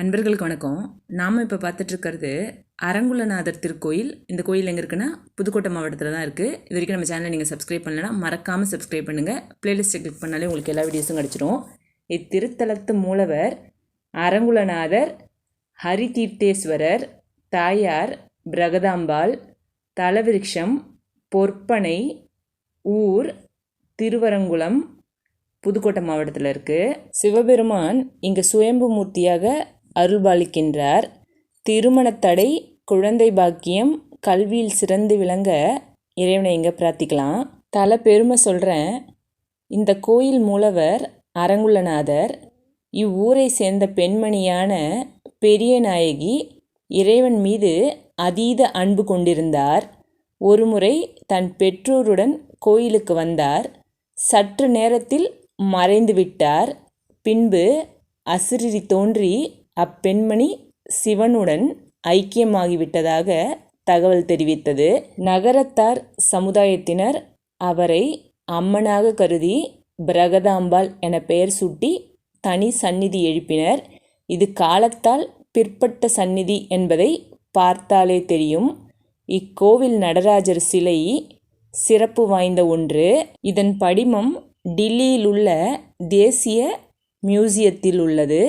அன்பர்களுக்கு வணக்கம். நாம் இப்போ பார்த்துட்ருக்கிறது அரங்குலநாதர் திருக்கோயில். இந்த கோயில் எங்கே இருக்குன்னா புதுக்கோட்டை மாவட்டத்தில் தான் இருக்குது இது வரைக்கும் நம்ம சேனலை நீங்கள் சப்ஸ்கிரைப் பண்ணலைன்னா மறக்காமல் சப்ஸ்கிரைப் பண்ணுங்கள் பிளேலிஸ்ட்டை கிளிக் பண்ணாலே உங்களுக்கு எல்லா வீடியோஸும் கிடச்சிரும். இத்திருத்தலத்து மூலவர் அரங்குலநாதர் ஹரிதீர்த்தேஸ்வரர் தாயார் பிரகதாம்பாள் தலவிருஷம் பொற்பனை ஊர் திருவரங்குளம் புதுக்கோட்டை மாவட்டத்தில் இருக்குது சிவபெருமான் இங்கே சுயம்பு மூர்த்தியாக அருள்பாலிக்கின்றார். திருமணத்தடை குழந்தை பாக்கியம் கல்வியில் சிறந்து விளங்க இறைவனை இங்கே பிரார்த்திக்கலாம். தல பெருமை சொல்கிறேன் இந்த கோயில் மூலவர் அரங்குள்ளநாதர். இவ்வூரை சேர்ந்த பெண்மணியான பெரிய நாயகி இறைவன் மீது அதீத அன்பு கொண்டிருந்தார். ஒருமுறை தன் பெற்றோருடன் கோயிலுக்கு வந்தார். சற்று நேரத்தில் மறைந்து விட்டார். பின்பு அசிரிரி தோன்றி அப்பெண்மணி சிவனுடன் ஐக்கியமாகிவிட்டதாக தகவல் தெரிவித்தது. நகரத்தார் சமுதாயத்தினர் அவரை அம்மனாக கருதி பிரகதாம்பாள் என பெயர் சூட்டி தனி சந்நிதி எழுப்பினர். இது காலத்தால் பிற்பட்ட சந்நிதி என்பதை பார்த்தாலே தெரியும். இக்கோவில் நடராஜர் சிலை சிறப்பு வாய்ந்த ஒன்று. இதன் படிமம் டில்லியில் உள்ள தேசிய மியூசியத்தில் உள்ளது.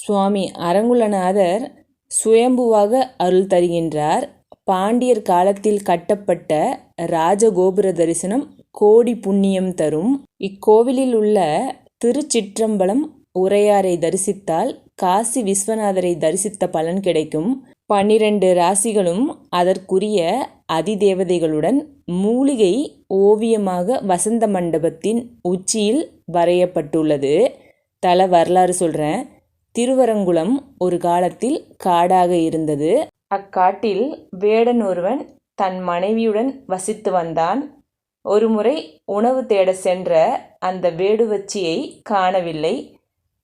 சுவாமி அரங்குலநாதர் சுயம்புவாக அருள் தருகின்றார். பாண்டியர் காலத்தில் கட்டப்பட்ட ராஜகோபுர தரிசனம் கோடி புண்ணியம் தரும். இக்கோவிலில் உள்ள திருச்சிற்றம்பலம் உரையாரை தரிசித்தால் காசி விஸ்வநாதரை தரிசித்த பலன் கிடைக்கும். பன்னிரண்டு ராசிகளும் அதற்குரிய அதிதேவதைகளுடன் மூலிகை ஓவியமாக வசந்த மண்டபத்தின் உச்சியில் வரையப்பட்டுள்ளது. தல வரலாறு சொல்கிறேன் திருவரங்குளம் ஒரு காலத்தில் காடாக இருந்தது. அக்காட்டில் வேடன் ஒருவன் தன் மனைவியுடன் வசித்து வந்தான். ஒருமுறை உணவு தேட சென்ற அந்த வேடுவச்சியை காணவில்லை.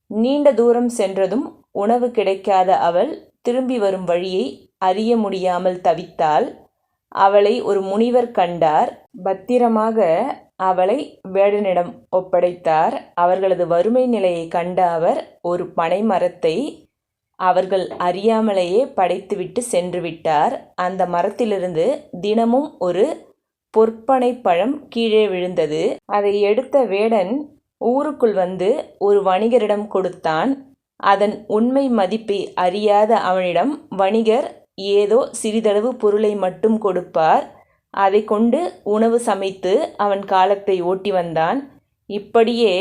நீண்ட தூரம் சென்றதும் உணவு கிடைக்காத அவள் திரும்பி வரும் வழியை அறிய முடியாமல் தவித்தாள். அவளை ஒரு முனிவர் கண்டார். பத்திரமாக அவளை வேடனிடம் ஒப்படைத்தார். அவர்களது வறுமை நிலையை கண்ட அவர் ஒரு பனை மரத்தை அவர்கள் அறியாமலேயே படைத்துவிட்டு சென்று விட்டார் அந்த மரத்திலிருந்து தினமும் ஒரு பொற்பனை பழம் கீழே விழுந்தது. அதை எடுத்த வேடன் ஊருக்குள் வந்து ஒரு வணிகரிடம் கொடுத்தான். அதன் உண்மை மதிப்பை அறியாத அவனிடம் வணிகர் ஏதோ சிறிதளவு பொருளை மட்டும் கொடுப்பார். அதை கொண்டு உணவு சமைத்து அவன் காலத்தை ஓட்டி வந்தான். இப்படியே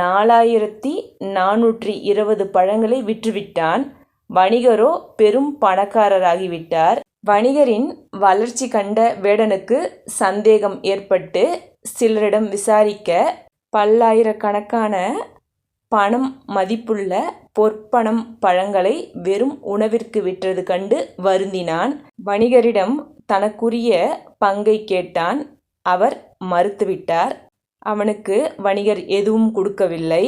நாலாயிரத்தி நானூற்றி இருபது பழங்களை விற்றுவிட்டான். வணிகரோ பெரும் பணக்காரராகிவிட்டார். வணிகரின் வளர்ச்சி கண்ட வேடனுக்கு சந்தேகம் ஏற்பட்டு சிலரிடம் விசாரிக்க பல்லாயிரக்கணக்கான பணம் மதிப்புள்ள பொற்பணம் பழங்களை வெறும் உணவிற்கு விற்றது கண்டு வருந்தினான். வணிகரிடம் தனக்குரிய பங்கை கேட்டான். அவர் மறுத்துவிட்டார். அவனுக்கு வணிகர் எதுவும் கொடுக்கவில்லை.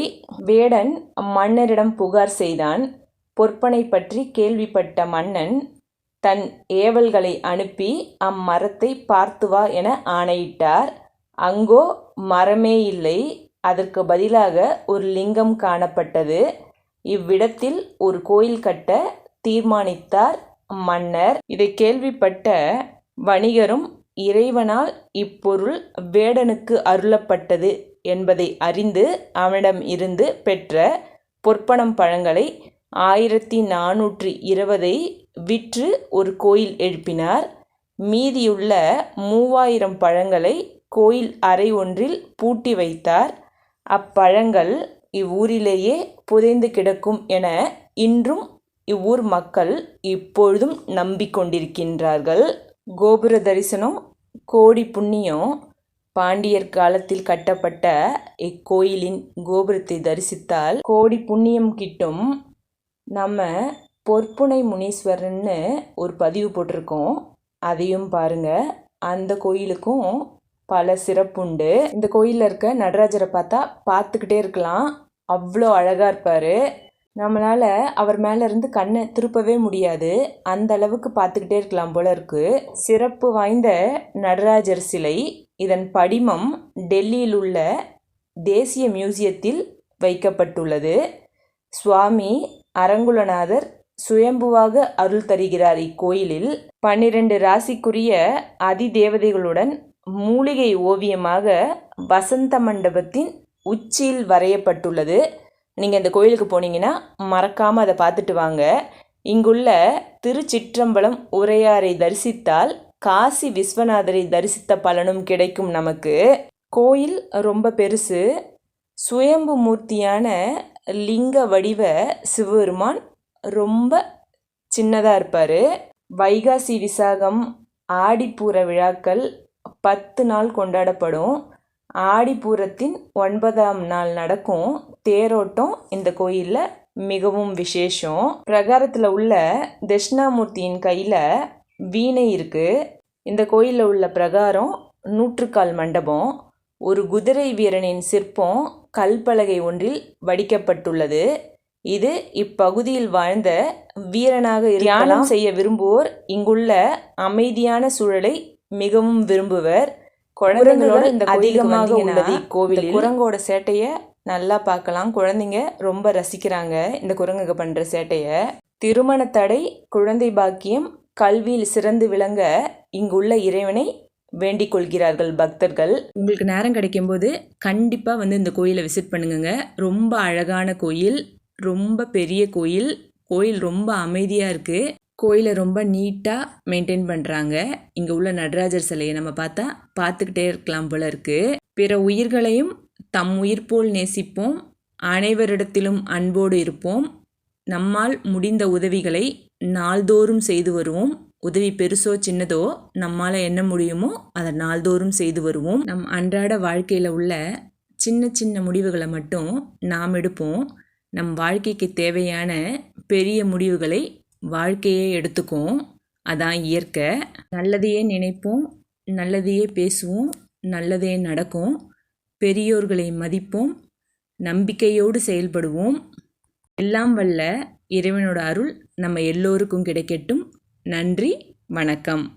வேடன் மன்னரிடம் புகார் செய்தான். பொற்பனை பற்றி கேள்விப்பட்ட மன்னன் தன் ஏவல்களை அனுப்பி அம்மரத்தை பார்த்து வா என ஆணையிட்டார். அங்கோ மரமே இல்லை. அதற்கு பதிலாக ஒரு லிங்கம் காணப்பட்டது. இவ்விடத்தில் ஒரு கோயில் கட்ட தீர்மானித்தார் மன்னர். இதை கேள்விப்பட்ட வணிகரும் இறைவனால் இப்பொருள் வேடனுக்கு அருளப்பட்டது என்பதை அறிந்து அவனிடம் இருந்து பெற்ற பொற்பனம் பழங்களை ஆயிரத்தி நானூற்றி இருபதை விற்று ஒரு கோயில் எழுப்பினார். மீதியுள்ள மூவாயிரம் பழங்களை கோயில் அறை ஒன்றில் பூட்டி வைத்தார். அப்பழங்கள் இவ்வூரிலேயே புதைந்து கிடக்கும் என இன்றும் இவ்வூர் மக்கள் இப்பொழுதும் நம்பிக்கொண்டிருக்கின்றார்கள். கோபுர தரிசனம் கோடி புண்ணியம் பாண்டியர் காலத்தில் கட்டப்பட்ட இக்கோயிலின் கோபுரத்தை தரிசித்தால் கோடி புண்ணியம் கிட்டும். நம்ம பொற்புனை முனீஸ்வரன்னு ஒரு பதிவு போட்டிருக்கோம். அதையும் பாருங்க. அந்த கோயிலுக்கும் பல சிறப்புண்டு. இந்த கோயிலில் இருக்க நடராஜரை பார்த்தா பார்த்துக்கிட்டே இருக்கலாம். அவ்வளோ அழகாக இருப்பார். நம்மளால் அவர் மேலே இருந்து கண்ணை திருப்பவே முடியாது. அந்த அளவுக்கு பார்த்துக்கிட்டே இருக்கலாம் போல இருக்கு. சிறப்பு வாய்ந்த நடராஜர் சிலை இதன் படிமம் டெல்லியில் உள்ள தேசிய மியூசியத்தில் வைக்கப்பட்டுள்ளது. சுவாமி அரங்குலநாதர் சுயம்புவாக அருள் தருகிறார் இக்கோயிலில். பன்னிரண்டு ராசிக்குரிய அதிதேவதைகளுடன் மூலிகை ஓவியமாக வசந்த மண்டபத்தின் உச்சியில் வரையப்பட்டுள்ளது. நீங்கள் இந்த கோயிலுக்கு போனீங்கன்னா மறக்காமல் அதை பார்த்துட்டு வாங்க. இங்குள்ள திருச்சிற்றம்பலம் உரையாரை தரிசித்தால் காசி விஸ்வநாதரை தரிசித்த பலனும் கிடைக்கும் நமக்கு. கோயில் ரொம்ப பெருசு. சுயம்பு மூர்த்தியான லிங்க வடிவ சிவபெருமான் ரொம்ப சின்னதாக இருப்பார். வைகாசி விசாகம் ஆடிப்பூர விழாக்கள் பத்து நாள் கொண்டாடப்படும். ஆடிப்பூரத்தின் ஒன்பதாம் நாள் நடக்கும் தேரோட்டம் இந்த கோயிலில் மிகவும் விசேஷம். பிரகாரத்தில் உள்ள தட்சிணாமூர்த்தியின் கையில் வீணை இருக்குது இந்த கோயிலில் உள்ள பிரகாரம் நூற்றுக்கால் மண்டபம் ஒரு குதிரை வீரனின் சிற்பம் கல்பலகை ஒன்றில் வடிக்கப்பட்டுள்ளது. இது இப்பகுதியில் வாழ்ந்த வீரனாக தியானம் செய்ய விரும்புவோர் இங்குள்ள அமைதியான சூழலை மிகவும் விரும்புவர். குழந்தைங்களோட இந்த அதிகமாக உள்ளது. இக்கோவில் குரங்கோட சேட்டையை நல்லா பார்க்கலாம். குழந்தைங்க ரொம்ப ரசிக்கிறாங்க இந்த குரங்குக பண்ணுற சேட்டையை. திருமண தடை குழந்தை பாக்கியம் கல்வியில் சிறந்து விளங்க இங்குள்ள இறைவனை வேண்டிக் கொள்கிறார்கள் பக்தர்கள். உங்களுக்கு நேரம் கிடைக்கும்போது கண்டிப்பாக வந்து இந்த கோயிலை விசிட் பண்ணுங்க ரொம்ப அழகான கோயில் ரொம்ப பெரிய கோயில். கோயில் ரொம்ப அமைதியாக இருக்குது கோயிலை ரொம்ப நீட்டாக மெயின்டைன் பண்ணுறாங்க இங்கே உள்ள நடராஜர் சிலையை நம்ம பார்த்தா பார்த்துக்கிட்டே இருக்கலாம் போல இருக்குது பிற உயிர்களையும் தம் உயிர் போல் நேசிப்போம். அனைவரிடத்திலும் அன்போடு இருப்போம். நம்மால் முடிந்த உதவிகளை நாள்தோறும் செய்து வருவோம். உதவி பெருசோ சின்னதோ நம்மால் என்ன முடியுமோ அதை நாள்தோறும் செய்து வருவோம். நம் அன்றாட வாழ்க்கையில் உள்ள சின்ன சின்ன முடிவுகளை மட்டும் நாம் எடுப்போம். நம் வாழ்க்கைக்கு தேவையான பெரிய முடிவுகளை வாழ்க்கையே எடுத்துக்கும். அதான் இயற்கை. நல்லதையே நினைப்போம் நல்லதையே பேசுவோம் நல்லதே நடக்கும். பெரியோர்களை மதிப்போம் நம்பிக்கையோடு செயல்படுவோம். எல்லாம் வல்ல இறைவனோட அருள் நம்ம எல்லோருக்கும் கிடைக்கட்டும். நன்றி வணக்கம்.